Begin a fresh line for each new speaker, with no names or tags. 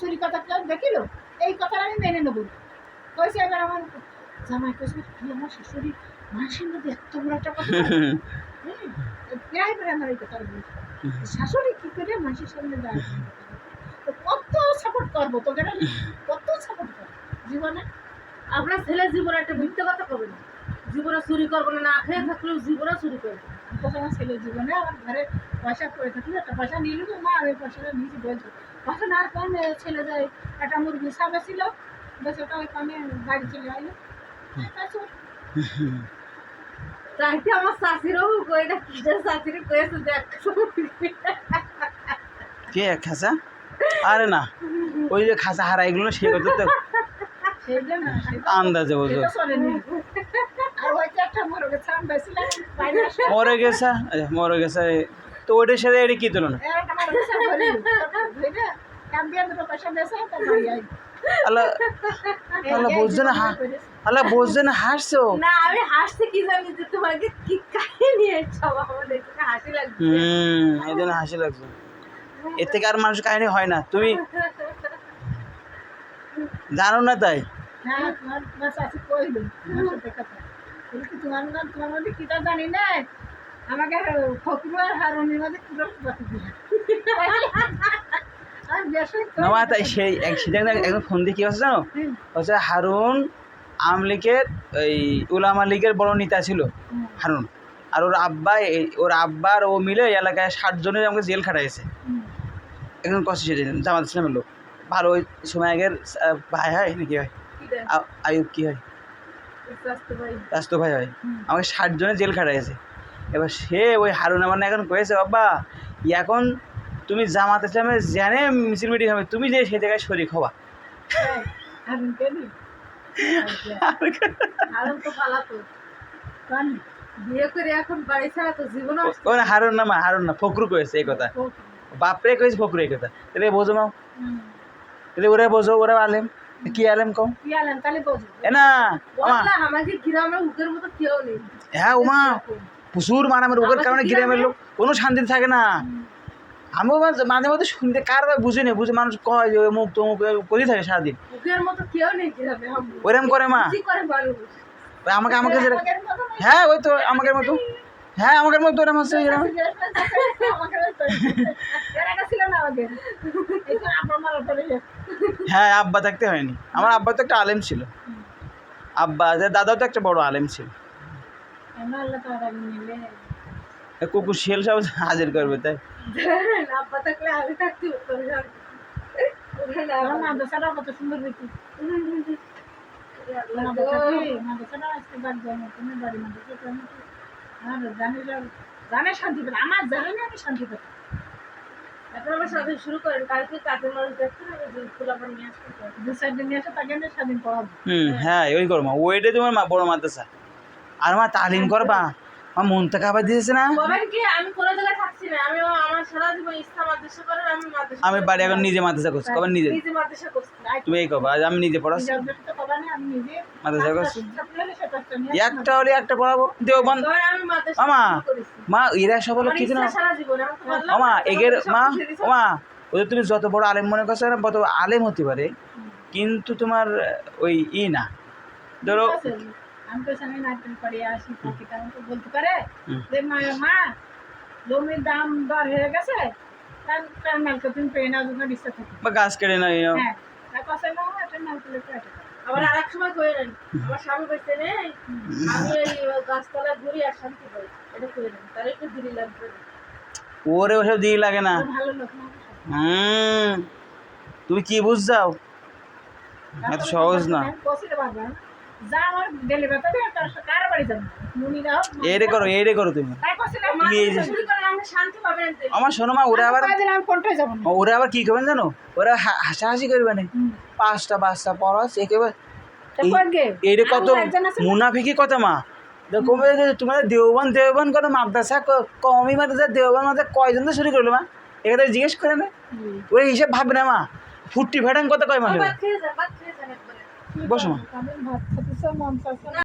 চুরি কথা কেউ দেখিল? এই কথাটা আমি মেনে নেব। কইছে এবার আমার জামাই কইছে তুই আমার শাশুড়ি মানুষের মধ্যে এত বড় একটা কথা বলে?" হ্যাঁ, প্রায় প্রায় আমার এই কথা বলছে শাশুড়ি কি করে মানুষের সামনে দাঁড়ায়? তো কত সাপোর্ট করব তোকে কত সাপোর্ট করব? জীবনে
আপনার ছেলে জীবনে একটা মিথ্যে কথা করবে না? জীবনে চুরি করবে না না খেয়ে থাকলেও জীবনে চুরি করবে।
আমার ছেলের জীবনে আমার ঘরে পয়সা পড়ে থাকলে একটা পয়সা নিল মা আমি পয়সাটা নিয়েছি বলছো। তখন আর কোন ছেলে যায় একটা মুরগি সাবে ছিল বেশ ওটা ওই কামে বাড়ি চলে
আমার শাশিরও কইটা কিসের কয়েছে দেখ
কে খাসা? আরে না ওই যে খাসা হারা এগুলো সে কথা তো আন্দাজে বলছো মরে গেছে আচ্ছা, মরে গেছে? তো ওইটার সাথে এটা কি তুলনা? আল্লাহ আল্লাহ বুঝছে না হা আল্লাহ বুঝছে না হাসছো?
না আমি হাসতে কি জানি যে তোমাকে কি কাহিনী সব হাসি লাগছে।
হুম এই জন্য হাসি লাগছে। এর থেকে আর মানুষ কাহিনী হয় না। তুমি জানো না তাই?
হ্যাঁ তোমার কইল আমার সাথে কথা বলছি তোমার নাম তোমার মধ্যে কিটা জানি না আমাকে ফকরু আর হারুনের মধ্যে পুরো বাকি দিল আর বেশ
না মা তাই সেই ফোন দিয়ে কি হচ্ছে জানো? হচ্ছে হারুন আমলিকের এই উলামা লীগের বড় নেতা ছিল হারুন। আর ওর আব্বা ওর আব্বা আর ও মিলে এলাকায় ষাট জনের আমাকে জেল খাটাইছে। একদম কষ্ট সেদিন জামাত ইসলামের লোক। ভালো ওই সময় আগের ভাই হয় নাকি হয়? আয়ুব কি হয়? রাস্তো ভাই হয় আমাকে ষাট জনের জেল খাটাইছে। এবার সে ওই হারুন আমার এখন কয়েছে বাবা এখন তুমি জামাত ইসলামের জানে মিছিল মিটিং হবে তুমি যে সে জায়গায় শরিক হবা।
হারুন
না মা হারুন না ফকরু কয়েছে এই কথা। বাপরে কয়েছে ফকরু এই কথা। তাহলে বোঝো মাও। তাহলে ওরা বোঝো ওরা আলেম। কি আলেম এ না হ্যাঁ উমা। প্রচুর মারামারি ওদের কারণে গ্রামের লোক কোনো শান্তি থাকে না। আমিও মাঝে মাঝে মধ্যে শুনতে কার বুঝি না বুঝে মানুষ কয় যে মুখ তো মুখ করেই থাকে সারাদিন। ওরম করে মা। আমাকে আমাকে। হ্যাঁ ওই তো আমাকে মতো। হ্যাঁ আমাকে মতো ওরম
গেছে।
হ্যাঁ আব্বা থাকতে হয়নি। আমার আব্বা তো একটা আলেম ছিল। আব্বা দাদাও তো একটা বড় আলেম ছিল। কুকুর শিয়াল সব হাজির করবে, তাই?
সুন্দর আমার জানি শান্তি পেলাম আমার জানে না আমি শান্তি পেলাম
তারপর আমার সাথে শুরু করেন, কালকে কাজের মানুষ দেখতে হবে ফুলাবার নিয়ে আসতে।
দু চার দিন এসে তাকে নিয়ে স্বাধীন পড়াবো
হ্যাঁ ওই করব। ওইটাই তোমার বড় মাদ্রাসা। আর মা তালিম করবা? মা মন থেকে আবার দিয়েছে না?
আমি আমার
বাড়ি এখন নিজে মাদ্রাসা করছি কবার নিজে? তুমি এই কবা আজ আমি নিজে পড়াচ্ছি। মাদ্রাসা করছি।
একটা
হলে একটা পড়াবো দেওবান
ধরেন আমি
মা এরা সব হলো
আমার
কিছু না
আমি
এগের মা
কিছু
ওদের তুমি যত বড় আলেম মনে করছ না কত আলেম হতে পারে কিন্তু তোমার ওই ই না। ধরো।
আমি তো সামনে নারকেল পাড়ি আসি তেমন তো বলতে পারে। যে মা মা জমির দাম দর হয়ে গেছে তার তার নালকে তুমি পেয়ে নাও তোমার ইচ্ছা থাকে।
বা গাছ কেটে না এই
হ্যাঁ তার কাছে না একটা পেয়ে
আবার আর এক সময় করে নেন আমার স্বামী বলছে রে আমি এই গাছতলা ঘুরি আর শান্তি পাই এটা করে নেন তাহলে একটু দিলি লাগবে।
ওরে ওসব দিয়ে লাগে না।
ভালো লোক না
হুম। তুমি কি বুঝ যাও এত সহজ না। এইরে করো এইরে করো তুমি। আমার শোনো মা ওরা আবার ওরা আবার কি করবেন জানো? ওরা হাসাহাসি করবে না। পাঁচটা বাচ্চা পড়াস একেবারে এইরে কত মুনাফিকি কত মা? তোমার দেওবান দেওবান করে মাদ্রাসা কমই মাদ্রাসা দেওবান মাদ্রাসা কয়জন তো শুরু করল মা? এখানে জিজ্ঞেস করে না। ওই হিসেব ভাববে না মা। ফুটটি ফেটান কত কয় মাসে বসো মা।
আমি ভাত